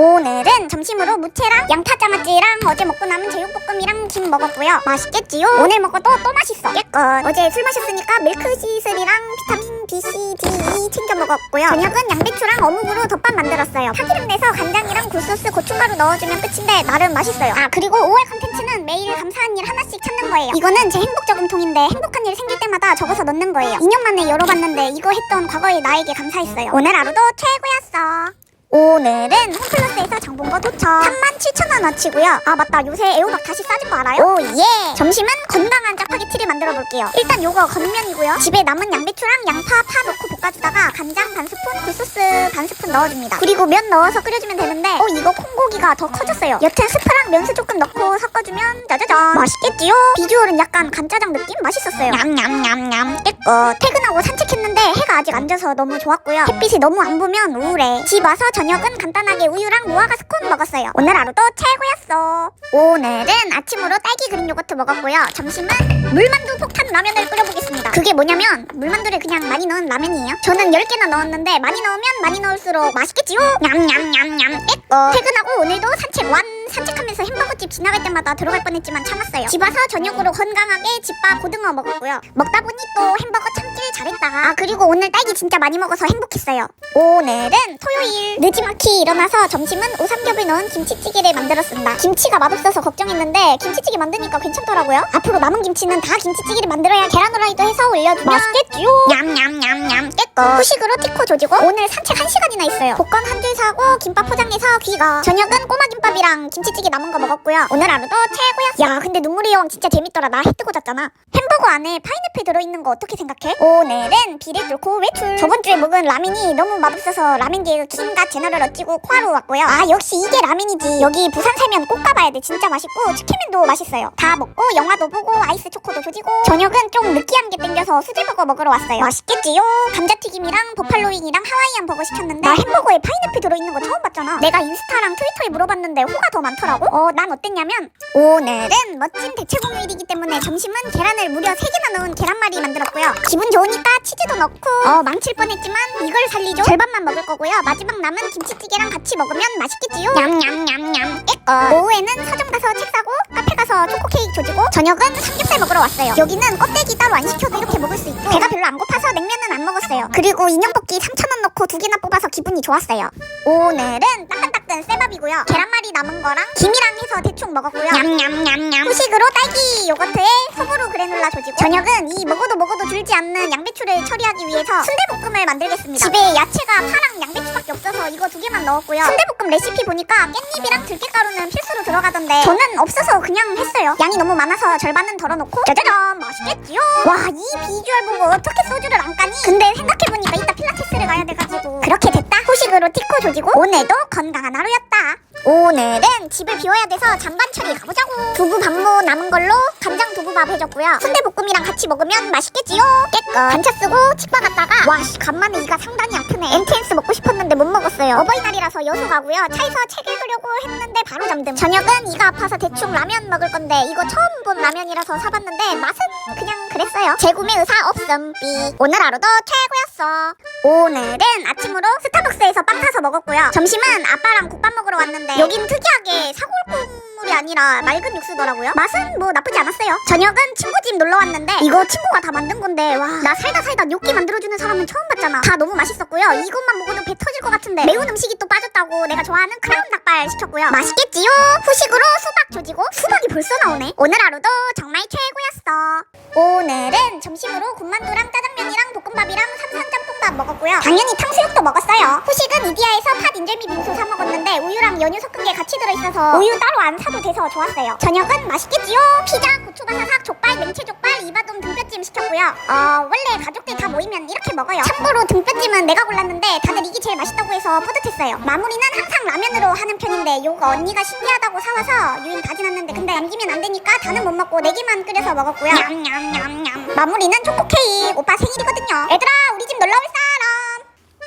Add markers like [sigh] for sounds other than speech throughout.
오늘은 점심으로 무채랑 양파짜맛찌랑 어제 먹고 남은 제육볶음이랑 김 먹었고요. 맛있겠지요? 오늘 먹어도 또 맛있어. 깨끗. 어제 술 마셨으니까 밀크시슬이랑 비타민 B, C, D, E 챙겨 먹었고요. 저녁은 양배추랑 어묵으로 덮밥 만들었어요. 파기름 내서 간장이랑 굴소스, 고춧가루 넣어주면 끝인데 나름 맛있어요. 아 그리고 5월 컨텐츠는 매일 감사한 일 하나씩 찾는 거예요. 이거는 제 행복 저금통인데 행복한 일 생길 때마다 적어서 넣는 거예요. 2년 만에 열어봤는데 이거 했던 과거의 나에게 감사했어요. 오늘 하루도 최고였어. 오늘은 홈플러스에서 정본거 도착 37,000원어치고요. 아 맞다. 요새 애호박 다시 싸진 거 알아요? 오예. 점심은 건강한 짜파게티를 만들어 볼게요. 일단 요거 겉면이고요. 집에 남은 양배추랑 양파, 파 넣고 볶아주다가 간장 반 스푼, 굴소스 반 스푼 넣어줍니다. 그리고 면 넣어서 끓여주면 되는데 어 이거 콩고기가 더 커졌어요. 여튼 스프랑 면수 조금 넣고 섞어주면 짜자잔. 맛있겠지요? 비주얼은 약간 간짜장 느낌? 맛있었어요. 냠냠냠냠. 깨끗. 퇴근하고 산책했는데 해가 아직 안 져서 너무 좋았고요. 햇빛이 너무 안 보면 우울해. 집 와서 저녁은 간단하게 우유랑 무화과 스콘 먹었어요. 오늘 하루도 최고였어. 오늘은 아침으로 딸기 그린 요거트 먹었고요. 점심은 물만두 폭탄 라면을 끓여보겠습니다. 그게 뭐냐면 물만두를 그냥 많이 넣은 라면이에요. 저는 10개나 넣었는데 많이 넣으면 많이 넣을수록 맛있겠지요? 냠냠냠냠. 깨끗 퇴근하고 오늘도 산책 완 산책하면서 햄버거집 지나갈 때마다 들어갈 뻔했지만 참았어요. 집 와서 저녁으로 건강하게 집밥 고등어 먹었고요. 먹다 보니 또 햄버거 참길 잘했다. 아 그리고 오늘 딸기 진짜 많이 먹어서 행복했어요. 오늘은 토요일. 늦지막히 일어나서 점심은 오삼겹을 넣은 김치찌개를 만들었습니다. 김치가 맛없어서 걱정했는데 김치찌개 만드니까 괜찮더라고요. 앞으로 남은 김치는 다 김치찌개를 만들어야 계란 후라이도 해서 올려주면 맛있 겠지요. 냠냠냠냠. 깨끗. 후식으로 티코 조지고 오늘 산책 1시간이나 있어요. 복권 한 줄 사고 김밥 포장해 서 귀가. 저녁은 꼬마 김밥이랑 김치찌개 남은 거 먹었고요. 오늘 하루도 최고였어 야 근데 눈물의 여왕 진짜 재밌더라. 나 해 뜨고 잤잖아. 햄버거 안에 파인애플 들어있는 거 어떻게 생각해? 오늘은 비를 뚫고 외출. 저번 주에 먹은 라면이 너무 맛없어서 라면계의 킹과 제너럴 어찌고 코하로 왔고요. 아 역시 이게 라면이지. 여기 부산 살면 꼭 가봐야 돼. 진짜 맛있고 치킨면도 맛있어요. 다 먹고 영화도 보고 아이스 초코도 조지고. 저녁은 좀 느끼한 게 땡겨서 수제버거 먹 으러 왔어요. 맛있겠지요? 감자튀김이랑 버팔로윙이랑 하와이안 버거 시켰는데 나 햄버거에 파인애플 들어있는 거 처음 봤잖아. 내가 인스타랑 트위터에 물어봤는데 호가 더 많더라고? 어 난 어땠냐면 오늘은 멋진 대체 공휴일이기 때문에 점심은 계란을 무려 3개나 넣은 계란말이 만들었고요. 기분 좋으니까 치즈도 넣고 어 망칠 뻔했지만 이걸 살리죠. 절반만 먹을 거고요. 마지막 남은 김치찌개랑 같이 먹으면 맛있겠지요? 냠냠냠냠. 깨끗 오후에는 서점 가서 책 사고 카페 가서 초코 케이크 조지고 저녁은 삼겹살 먹으러 왔어요. 여기는 껍데기 따로 안 시켜도 이렇게 먹을 수 있고 배가 별로 안 고파서 냉면은 안 먹었어요. 그리고 인형뽑기 3,000원 넣고 두 개나 뽑아서 기분이 좋았어요. 오늘은 따끈 따끈 쇠밥이고요. 계란말이 남은 거랑 김이랑 해서 대충 먹었고요. 냠냠냠냠. 후식으로 딸기 요거트에 소보루 그래놀라 조지고 저녁은 이 먹어도 먹어도 줄지 않는 양배추를 처리하기 위해서 순대볶음을 만들겠습니다. 집에 야채가 파랑 양배추밖에 없어서 이거 두 개만 넣었고요. 순대볶음 레시피 보니까 깻잎이랑 들깨가루는 필수로 들어가던데 저는 없어서 그냥 했어요. 양이 너무 많아서 절반은 덜어놓고 짜자잔 맛있겠지요? 와 이 비주얼 보고 어떻게 소주를 안 까니? 근데 생각해보니까 이따 필라테스를 가야 돼가지고 그렇게 됐다 후식으로 티코 조지고 오늘도 건강한 하루였다 오늘은 집을 비워야 돼서 잔반 처리 가보자고. 두부 반모 남은 걸로 간장 두부밥 해줬고요. 순대볶음이랑 같이 먹으면 맛있겠지요? 깨끗. 반차 쓰고 치과 갔다가 와씨 간만에 이가 상당히 아프네. 엔트엔스 먹고 싶었는데 못 먹었어요. 어버이날이라서 여수 가고요. 차에서 책 읽으려고 했는데 바로 잠듦. 저녁은 이가 아파서 대충 라면 먹을 건데 이거 처음 본 라면이라서 사봤는데 맛은 그냥 그랬어요. 재구매 의사 없음. 삐. 오늘 하루도 최고였어. 오늘은 아침으로 스타벅스에서 빵 사서 먹었고요. 점심은 아빠랑 국밥 먹으러 왔는데 여긴 특이하게 사골국물이 아니라 맑은 육수더라고요. 맛은 뭐 나쁘지 않았어요. 저녁은 친구 집 놀러 왔는데 이거 친구가 다 만든 건데 와 나 살다 살다 뇨끼 만들어주는 사람은 처음 봤잖아. 다 너무 맛있었고요. 이것만 먹어도 배 터질 것 같은데 매운 음식이 또 빠졌다고 내가 좋아하는 크라운 닭발 시켰고요. 맛있겠지요? 후식으로 수박 조지고 수박이 벌써 나오네. 오늘 하루도 정말 최고였어. 오늘은 점심으로 군만두랑 짜장면이랑 볶음밥이랑 삼선 짬뽕밥 먹었고요. 당연히 탕수육도 먹었어요. 후식은 이디야에서 팥 인절미 빙수 사 먹었는데 우유랑 연유 섞은 게 같이 들어있어서 우유 따로 안 사도 돼서 좋았어요. 저녁은 맛있겠지요? 피자 고추바사삭 족발 냉채 족발 이바돔 등뼈찜 시켰고요. 어 원래 가족들 다 모이면 이렇게 먹어요. 참고로 등뼈찜은 내가 골랐는데 다들 이게 제일 맛있다고 해서 뿌듯했어요. 마무리는 항상 라면으로 하는 편인데 요거 언니가 신기하다고 사와서 유인 가져놨는데 근데 남기면 안 되니까 다는 못 먹고 네 개만 끓여서 먹었고요. 냠냠냠냠. 마무리는 초코 케이크 오빠 생일이거든요. 얘들아 우리 집 놀러 올 사람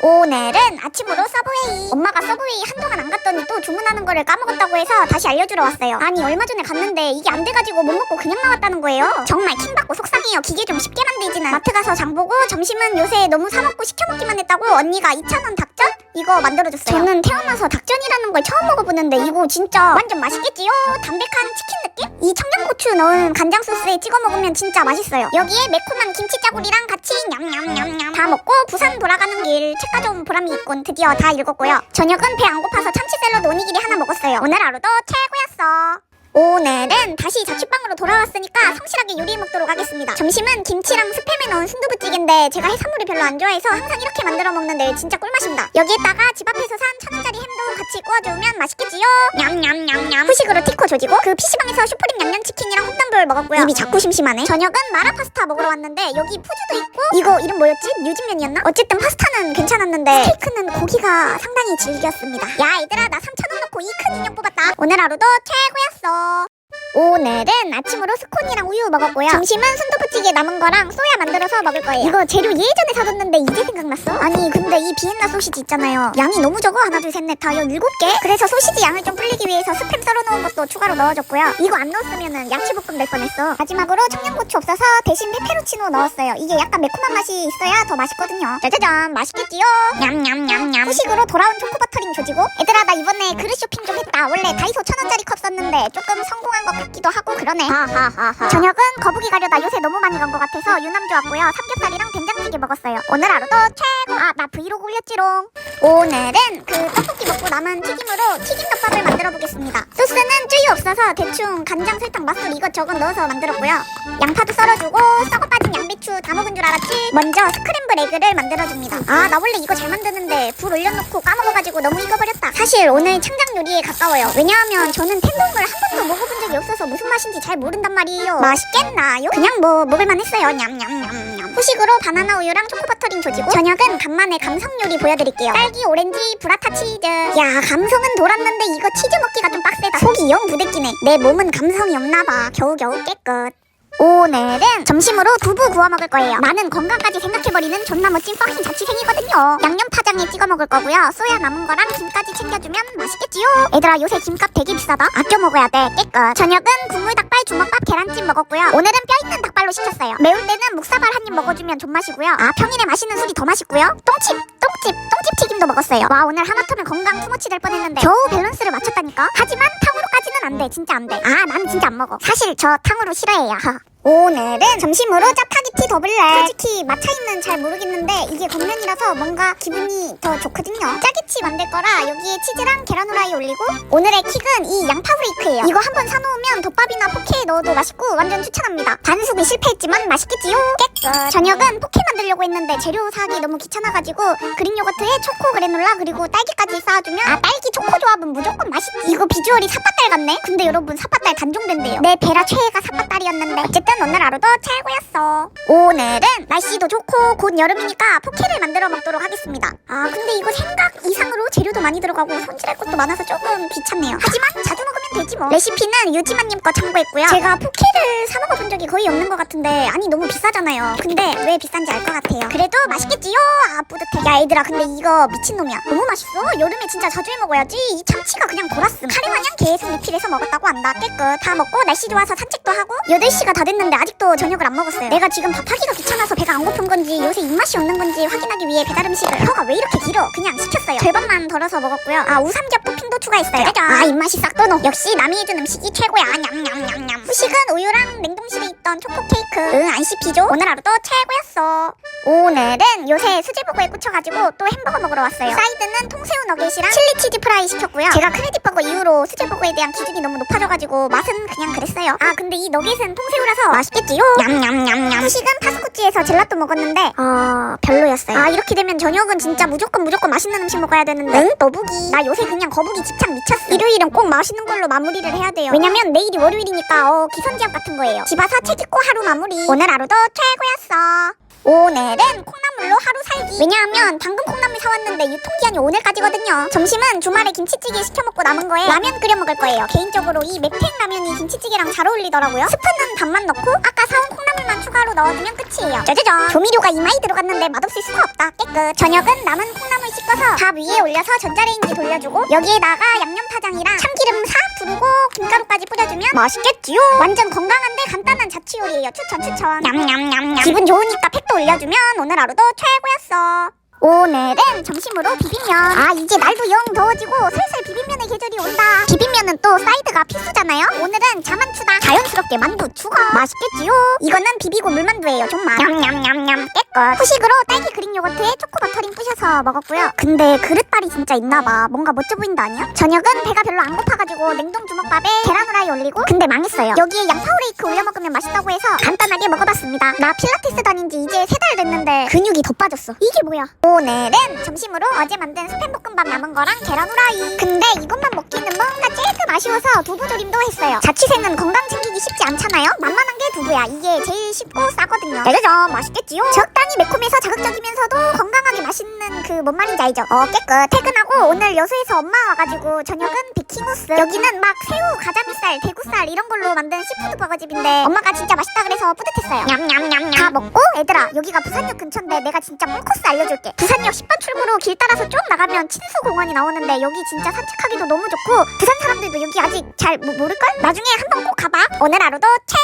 오늘은 아침으로 서브웨이. 엄마가 서브웨이 한동안 안 갔더니 또 주문하는 거를 까먹었다고 해서 다시 알려주러 왔어요. 아니 얼마 전에 갔는데 이게 안 돼가지고 못 먹고 그냥 나왔다는 거예요. 정말 킹받고 속상해요. 기계 좀 쉽게 만들지는. 마트 가서 장 보고 점심은 요새 너무 사먹고 시켜먹기만 했다고 언니가 2,000원 닭전? 이거 만들어줬어요. 저는 태어나서 닭전이라는 걸 처음 먹어보는데 이거 진짜 완전 맛있겠지요? 담백한 치킨 느낌? 이 청양고추 넣은 간장 소스에 찍어 먹으면 진짜 맛있어요. 여기에 매콤한 김치 짜구리랑 같이 냠냠냠냠 다 먹고 부산 돌아가는 길 책 가져온 보람이 있군 드디어 다 읽었고요. 저녁은 배 안 고파서 참치 샐러드 오니기리 하나 먹었어요. 오늘 하루도 최고였어 오늘은 다시 자취방으로 돌아왔으니까 성실하게 요리해 먹도록 하겠습니다. 점심은 김치랑 스팸에 넣은 순두부찌개인데 제가 해산물이 별로 안 좋아해서 항상 이렇게 만들어 먹는데 진짜 꿀맛입니다. 여기에다가 집 앞에서 산 천원짜리 햄도 같이 구워주면 맛있겠지요? 냠냠냠냠 후식으로 티코 조지고 그 PC방에서 슈프림 양념치킨이랑 홈단볼 먹었고요. 입이 자꾸 심심하네. 저녁은 마라 파스타 먹으러 왔는데 여기 푸드도 있고 이거 이름 뭐였지? 뉴진면이었나? 어쨌든 파스타는 괜찮았는데 스테이크는 고기가 상당히 질겼습니다. 야 얘들아 나 3천원 넣고 이 큰 인형 뽑았다. 오늘 하루도 최고였어. あ。 오늘은 아침으로 스콘이랑 우유 먹었고요. 점심은 순두부찌개 남은 거랑 소야 만들어서 먹을 거예요. 이거 재료 예전에 사뒀는데 이제 생각났어? 아니 근데 이 비엔나 소시지 있잖아요. 양이 너무 적어. 하나 둘 셋 넷 다섯 일곱 개. 그래서 소시지 양을 좀 불리기 위해서 스팸 썰어놓은 것도 추가로 넣어줬고요. 이거 안 넣었으면은 야채볶음 될 뻔했어. 마지막으로 청양고추 없어서 대신 페페로치노 넣었어요. 이게 약간 매콤한 맛이 있어야 더 맛있거든요. 짜자잔 맛있겠지요? 냠냠냠냠. 후식으로 돌아온 초코버터링 조지고 얘들아 나 이번에 그릇 쇼핑 좀 했다. 원래 다이소 천 원짜리 컵 썼는데 조금 성공한 것 같기도 하고 그러네. 하하하하. 저녁은 거북이 가려다 요새 너무 많이 간 것 같아서 유남 좋았고요. 삼겹살이랑 된장찌개 먹었어요. 오늘 하루도 최고. 아 나 브이로그 올렸지롱. 오늘은 그 떡볶이 먹고 남은 튀김으로 튀김덮밥을 만들어 보겠습니다. 소스는 쯔유 없어서 대충 간장, 설탕, 맛술 이것저것 넣어서 만들었고요. 양파도 썰어주고 썩어 빠진 양배추 다 먹은 줄 알았지? 먼저 스크램블 에그를 만들어줍니다. 아 나 원래 이거 잘 만드는데 불 올려놓고 까먹어가지고 너무 익어버렸다. 사실 오늘 창작 요리에 가까워요. 왜냐하면 저는 텐동물 한 번도 먹어본 적이 없어서 무슨 맛인지 잘 모른단 말이에요. 맛있겠나요? 그냥 뭐 먹을만 했어요. 냠냠냠냠. 후식으로 바나나 우유랑 초코버터링 조지고 저녁은 간만에 감성 요리 보여드릴게요. 딸기, 오렌지, 브라타 치즈. 야 감성은 돌았는데 이거 치즈 먹기가 좀 빡세다. 속이 영 부대끼네. 내 몸은 감성이 없나봐. 겨우겨우 깨끗. 오늘은 점심으로 두부 구워 먹을 거예요. 나는 건강까지 생각해버리는 존나 멋진 퍼킹 자취생이거든요. 양념 파장에 찍어 먹을 거고요. 소야 남은 거랑 김까지 챙겨주면 맛있겠지요? 얘들아 요새 김값 되게 비싸다. 아껴 먹어야 돼. 깨끗. 저녁은 국물 닭발, 주먹밥, 계란찜 먹었고요. 오늘은 뼈 있는 닭발로 시켰어요. 매울 때는 묵사발 한 입 먹어주면 좀 맛이고요. 아 평일에 마시는 술이 더 맛있고요. 똥집, 똥집, 똥집 튀김도 먹었어요. 와 오늘 하마터면 건강 투머치 될 뻔했는데 겨우 밸런스를 맞췄다니까. 하지만 탕후루까지는 안 돼. 진짜 안 돼. 아 나는 진짜 안 먹어. 사실 저 탕후루 싫어해요. [laughs] 오늘은 점심으로 짜파게티 더블레 솔직히 맛 차이는 잘 모르겠는데 이게 겉면이라서 뭔가 기분이 더 좋거든요. 짜게치 만들 거라 여기에 치즈랑 계란 후라이 올리고 오늘의 킥은 이 양파 후레이크예요. 이거 한번 사놓으면 덮밥이나 포케에 넣어도 맛있고 완전 추천합니다. 반숙이 실패했지만 맛있겠지요? 깨끗. 저녁은 포케 만들려고 했는데 재료 사기 너무 귀찮아가지고 그릭 요거트에 초코 그래놀라 그리고 딸기까지 쌓아주면 아 딸기 초코 조합은 무조건 맛있지 이거 비주얼이 삿바딸 같네? 근데 여러분 삿바딸 단종된대요. 내 베라 최애가 삿바딸이었는데 어쨌든 오늘 하루도 최고였어. 오늘은 날씨도 좋고 곧 여름이니까 포케를 만들어 먹도록 하겠습니다. 아 근데 이거 생각 이상으로 재료도 많이 들어가고 손질할 것도 많아서 조금 귀찮네요. 하지만 자주 먹으면 되지 뭐. 레시피는 유지만님 거 참고했고요. 제가 포케를 사 먹어본 적이 거의 없는 것 같은데 아니 너무 비싸잖아요. 근데 왜 비싼지 알 것 같아요. 그래도 맛있겠지요 아 뿌듯해 야 얘들아 근데 이거 미친놈이야. 너무 맛있어. 여름에 진짜 자주 해 먹어야지. 이 참치가 그냥 돌았음. 카레 마냥 계속 리필해서 먹었다고 한다. 깨끗. 다 먹고 날씨 좋아서 산책도 하고 8시가 다 됐는데 아직도 저녁을 안 먹었어요. 내가 지금 밥하기가 귀찮아서 배가 안 고픈 건지 요새 입맛이 없는 건지 확인하기 위해 배달 음식을 혀가 왜 이렇게 길어? 그냥 시켰어요. 절반만 덜어서 먹었고요. 아 우삼겹 토핑도 추가했어요. 짜잔. 아 입맛이 싹 떠노. 역시 남이 해준 음식이 최고야. 냠냠냠냠 후식은 우유랑 냉동실에 있던 초코 케이크. 응 안 씹히죠? 오늘 하루도 최고였어. 오늘은 요새 수제버거에 꽂혀가지고 또 햄버거 먹으러 왔어요. 사이드는 통새우 너겟이랑 칠리 치즈 프라이 시켰고요. 제가 크레딧버거 이후로 수제버거에 대한 기준이 너무 높아져가지고 맛은 그냥 그랬어요. 아 근데 이 너겟은 통새우라서 맛있겠지요? 냠냠냠냠. 후식은 파스쿠찌에서 젤라또 먹었는데 어 별로였어요. 아 이렇게 되면 저녁은 진짜 무조건 무조건 맛있는 음식 먹어야 되는데. 응? 거북이 나 요새 그냥 거북이 집착 미쳤어. 일요일은 꼭 맛있는 걸로 마무리를 해야 돼요. 왜냐면 내일이 월요일이니까 어 기선제압 같은 거예요. 집 와서 책 읽고 하루 마무리. 오늘 하루도 최고였어 오늘은 콩나물로 하루 살기. 왜냐하면 방금 콩나물 사왔는데 유통기한이 오늘까지거든요. 점심은 주말에 김치찌개 시켜먹고 남은 거에 라면 끓여 먹을 거예요. 개인적으로 이 맵탱 라면이 김치찌개랑 잘 어울리더라고요. 스프는 반만 넣고 아까 사온 콩나물만 추가로 넣어주면 끝이에요. 짜자잔. 조미료가 이마이 들어갔는데 맛없을 수가 없다. 깨끗. 저녁은 남은 콩나물 씻어서 밥 위에 올려서 전자레인지 돌려주고 여기에다가 양념파장이랑 참기름 싹 두르고 김가루까지 뿌려주면 맛있겠지요. 완전 건강한데 간단한 자취 요리예요. 추천 추천. 냠냠냠냠. 기분 좋으니까 팩도 올려주면 오늘 하루도 최고였어. 오늘은 점심으로 비빔면. 아 이제 날도 영 더워지고 슬슬 비빔면의 계절이 온다. 비빔면은 또 사이드가 필수잖아요. 오늘은 자만추다. 자연스럽게 만두 추가. 맛있겠지요? 이거는 비비고 물만두예요 정말. 냠냠냠냠 깨끗 후식으로 딸기 그릭 요거트에 초코 버터링 뿌셔서 먹었고요. 근데 그릇발이 진짜 있나봐. 뭔가 멋져 보인다 아니야? 저녁은 배가 별로 안 고파가지고 냉동 주먹밥에 계란 후라이 올리고 근데 망했어요. 여기에 양파 후레이크 올려 먹으면 맛있다고 해서 간단하게 먹어봤습니다. 나 필라테스 다닌 지 이제 세 달 됐는데 근육이 더 빠졌어. 이게 뭐야? 오늘은 점심으로 어제 만든 스팸볶음밥 남은 거랑 계란 후라이. 근데 이것만 먹기는 뭔가 조금 아쉬워서 두부조림도 했어요. 자취생은 건강 챙기기 쉽지 않잖아요? 만만한 게 두부야. 이게 제일 쉽고 싸거든요. 짜자잔 맛있겠지요? 적당 히 매콤해서 자극적이면서도 건강하게 맛있는 그 뭔 말인지 알죠? 어 깨끗. 퇴근하고 오늘 여수에서 엄마 와가지고 저녁은 비킹우스. 여기는 막 새우 가자미살 대구살 이런 걸로 만든 시푸드 버거집인데 엄마가 진짜 맛있다 그래서 뿌듯했어요. 냠냠냠냠. 다 먹고 얘들아 여기가 부산역 근처인데 내가 진짜 꿀코스 알려줄게. 부산역 10번 출구로 길 따라서 좀 나가면 친수공원이 나오는데 여기 진짜 산책하기도 너무 좋고 부산 사람들도 여기 아직 잘 모, 모를걸? 나중에 한번 꼭 가봐. 오늘 하루도 최고였어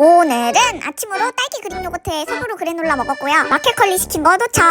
오늘은 아침으로 딸기 그릭 요거트에 소브루 그래놀라 먹었고요. 마켓컬리 시킨 거 도착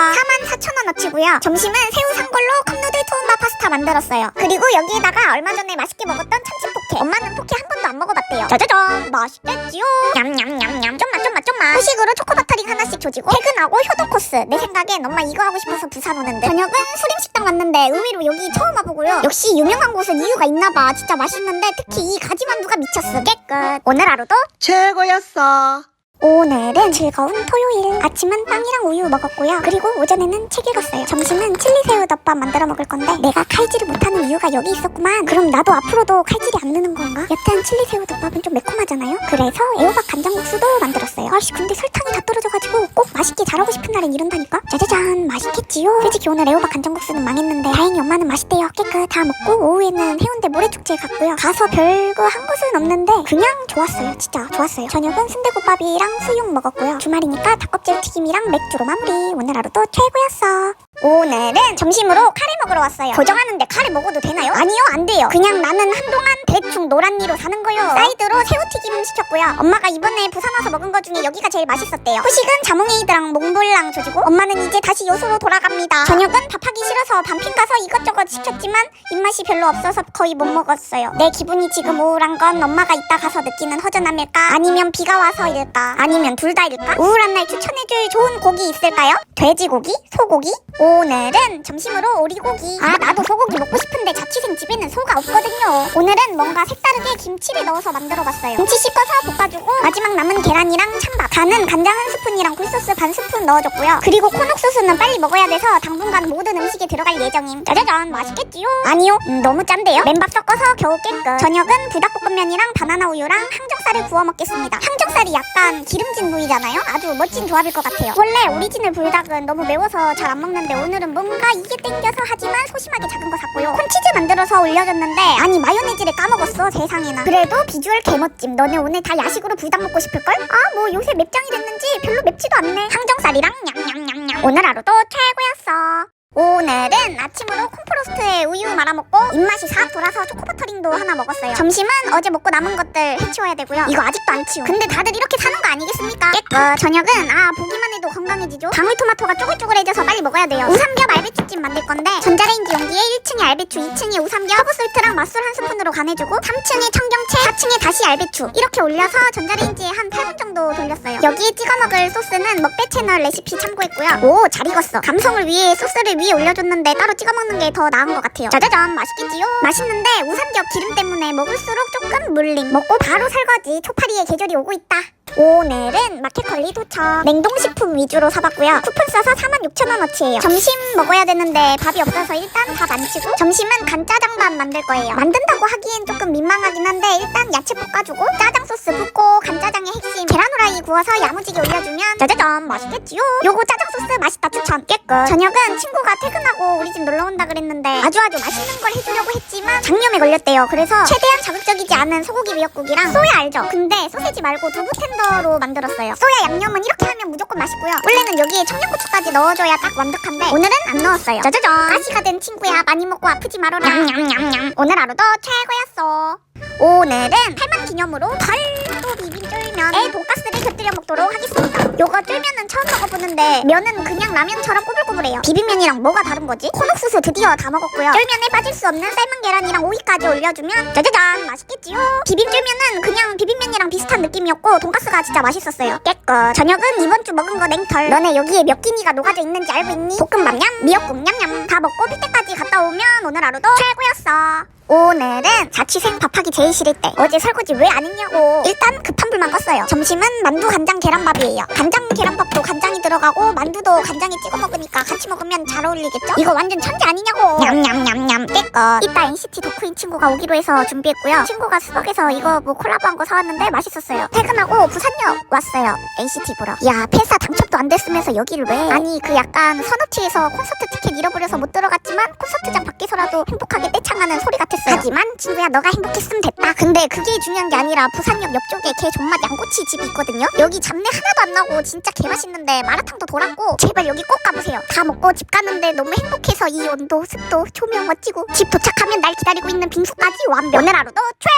44,000원어치고요. 점심은 새우 산 걸로 컵누들 투움바 파스타 만들었어요. 그리고 여기에다가 얼마 전에 맛있게 먹었던 참치 포케 엄마는 포케 한 번도 안 먹어봤대요. 짜자잔 맛있겠지요? 냠냠냠냠. 좀만 좀만 좀만. 후식으로 초코버터링 하나씩 조지고 퇴근하고 효도 코스. 내 생각엔 엄마 이거 하고 싶어서 부산 오는데. 저녁은 수림식당 왔는데 의외로 여기 처음 와보고요. 역시 유명한 곳은 이유가 있나봐. 진짜 맛있는데 특히 이 가지만두가 미쳤어. 깨끗. 오늘 하루도 최고였 어. 오늘은 즐거운 토요일. 아침은 빵이랑 우유 먹었고요. 그리고 오전에는 책 읽었어요. 점심은 칠리새우 덮밥 만들어 먹을 건데 내가 칼질을 못하는 이유가 여기 있었구만. 그럼 나도 앞으로도 칼질이 안 느는 건가? 여튼 칠리새우 덮밥은 좀 매콤하잖아요. 그래서 애호박 간장국수도 만들었어요. 아씨 근데 설탕이 다 떨어져가지고 꼭 맛있게 잘하고 싶은 날엔 이런다니까? 짜자잔 맛있겠지요? 솔직히 오늘 애호박 간장국수는 망했는데 다행히 엄마는 맛있대요. 깨끗 다 먹고 오후에는 해운대 모래축제에 갔고요. 가서 별거 한 곳은 없는데 그냥 좋았어요. 진짜 좋았어요. 저녁은 순대국밥이랑 수육 먹었고요. 주말이니까 닭껍질 튀김이랑 맥주로 마무리. 오늘 하루도 최고였어 오늘은 점심으로 카레 먹으러 왔어요. 고정하는데 카레 먹어도 되나요? 아니요 안 돼요. 그냥 나는 한동안 대충 노란니로 사는 거요. 사이드로 새우튀김 시켰고요. 엄마가 이번에 부산 와서 먹은 거 중에 여기가 제일 맛있었대요. 후식은 자몽에이드랑 몽블랑 조지고 엄마는 이제 다시 요소로 돌아갑니다. 저녁은 밥하기 싫어서 반핀 가서 이것저것 시켰지만 입맛이 별로 없어서 거의 못 먹었어요. 내 기분이 지금 우울한 건 엄마가 이따 가서 느끼는 허전함일까? 아니면 비가 와서일까? 아니면 둘 다일까? 우울한 날 추천해줄 좋은 고기 있을까요? 돼지고기? 소고기? 오 늘은 점심으로 오리고기. 아 나도 소고기 먹고 싶은데 자취생 집에는 소가 없거든요. 오늘은 뭔가 색다르게 김치를 넣어서 만들어봤어요. 김치 씻어서 볶아주고 마지막 남은 계란이랑 찬밥 간은 간장 한 스푼이랑 굴소스 반 스푼 넣어줬고요. 그리고 코녹소스는 빨리 먹어야 돼서 당분간 모든 음식에 들어갈 예정임. 짜자잔 맛있겠지요? 아니요 음, 너무 짠데요? 맨밥 섞어서 겨우 깨끗 저녁은 부닭볶음면이랑 바나나 우유랑 항정 살을 구워 먹겠습니다. 항정살이 약간 기름진 부위잖아요? 아주 멋진 조합일 것 같아요. 원래 오리지널 불닭은 너무 매워서 잘 안 먹는데 오늘은 뭔가 이게 땡겨서 하지만 소심하게 작은 거 샀고요. 콘치즈 만들어서 올려줬는데 아니 마요네즈를 까먹었어 세상에나. 그래도 비주얼 개멋짐. 너네 오늘 다 야식으로 불닭 먹고 싶을걸? 아 뭐 요새 맵장이 됐는지 별로 맵지도 않네. 항정살이랑 냠냠냠냠. 오늘 하루도 최고였어 오늘은 아침으로 콤프로스트에 우유 말아먹고 입맛이 싹 돌아서 초코버터링도 하나 먹었어요. 점심은 어제 먹고 남은 것들 해치워야 되고요. 이거 아직도 안 치워. 근데 다들 이렇게 사는 거 아니겠습니까? 깨끗. 저녁은 아 보기만 해도 건강해지죠? 방울토마토가 쪼글쪼글해져서 빨리 먹어야 돼요. 우삼겹 알배추찜 만들 건데 전자레인지 용기에 1층에 알배추 2층에 우삼겹 허브솔트랑 맛술 한 스푼으로 간해주고 3층에 청경채 4층에 다시 알배추 이렇게 올려서 전자레인지에 한 8분 정도 돌렸어요. 여기에 찍어 먹을 소스는 먹배 채널 레시피 참고했고요. 오 잘 익었어. 감성을 위해 소스를 위에 올려줬는데 따로 찍어 먹는 게 더 나은 것 같아요. 짜자잔 맛있겠지요? 맛있는데 우삼겹 기름 때문에 먹을수록 조금 물림 먹고 바로 설거지. 초파리의 계절이 오고 있다 오늘은 마켓컬리 도착 냉동식품 위주로 사봤고요. 쿠폰 써서 46,000원어치예요. 점심 먹어야 되는데 밥이 없어서 일단 밥 안 치고 점심은 간짜장밥 만들 거예요. 만든다고 하기엔 조금 민망하긴 한데 일단 야채 볶아주고 짜장 소스 붓고 간짜장의 핵심 계란 후라이 구워서 야무지게 올려주면 짜자잔 맛있겠지요. 요거 짜장 소스 맛있다 추천. 깨끗. 저녁은 친구가 퇴근하고 우리 집 놀러 온다 그랬는데 아주 아주 맛있는 걸 해주려고 했지만 장염에 걸렸대요. 그래서 최대한 자극적이지 않은 소고기 미역국이랑 소야 알죠? 근데 소세지 말고 두부 텐더 로 만들었어요 소야 양념은 이렇게 하면 무조건 맛있고요 원래는 여기에 청양고추까지 넣어줘야 딱 완벽한데 오늘은 안 넣었어요 짜자잔 가시가 된 친구야 많이 먹고 아프지 말아라 냠냠냠냠 오늘 하루도 최고였어 오늘은 할만 기념으로 달도 비빔 쫄면 에 돈가스를 곁들여 먹도록 하겠습니다. 요거 쫄면은 처음 먹어보는데 면은 그냥 라면처럼 꼬불꼬불해요. 비빔면이랑 뭐가 다른 거지? 콘옥수수 드디어 다 먹었고요. 쫄면에 빠질 수 없는 삶은 계란이랑 오이까지 올려주면 짜자잔 맛있겠지요? 비빔 쫄면은 그냥 비빔면이랑 비슷한 느낌이었고 돈가스가 진짜 맛있었어요. 깨끗. 저녁은 이번 주 먹은 거 냉털. 너네 여기에 몇 끼니가 녹아져 있는지 알고 있니? 볶음밥 냠, 미역국 냠냠. 다 먹고 필 때까지 갔다 오면 오늘 하루도 최고였어. 오늘은 자취생 밥하기 제일 싫을 때 어제 설거지 왜 안 했냐고 일단 급한 불만 껐어요 점심은 만두 간장 계란밥이에요 간장 계란밥도 간장이 들어가고 만두도 간장에 찍어 먹으니까 같이 먹으면 잘 어울리겠죠? 이거 완전 천재 아니냐고 냠냠냠냠 깨끗 이따 NCT 덕후인 친구가 오기로 해서 준비했고요 친구가 수덕에서 이거 뭐 콜라보한 거 사왔는데 맛있 었어요. 퇴근하고 부산역 왔어요. NCT 보러. 야 팬사 당첨도 안 됐으면서 여기를 왜? 아니 그 약간 선업체에서 콘서트 티켓 잃어버려서 못 들어갔지만 콘서트장 밖에서라도 행복하게 떼창하는 소리 같았어요. 하지만 친구야 너가 행복했으면 됐다. 근데 그게 중요한 게 아니라 부산역 옆쪽에 개 존맛 양꼬치 집이 있거든요? 여기 잡내 하나도 안 나고 진짜 개 맛있는데 마라탕도 돌았고 제발 여기 꼭 가보세요. 다 먹고 집 가는데 너무 행복해서 이 온도 습도 조명 멋지고 집 도착하면 날 기다리고 있는 빙수까지 완벽. 오늘 하루도 최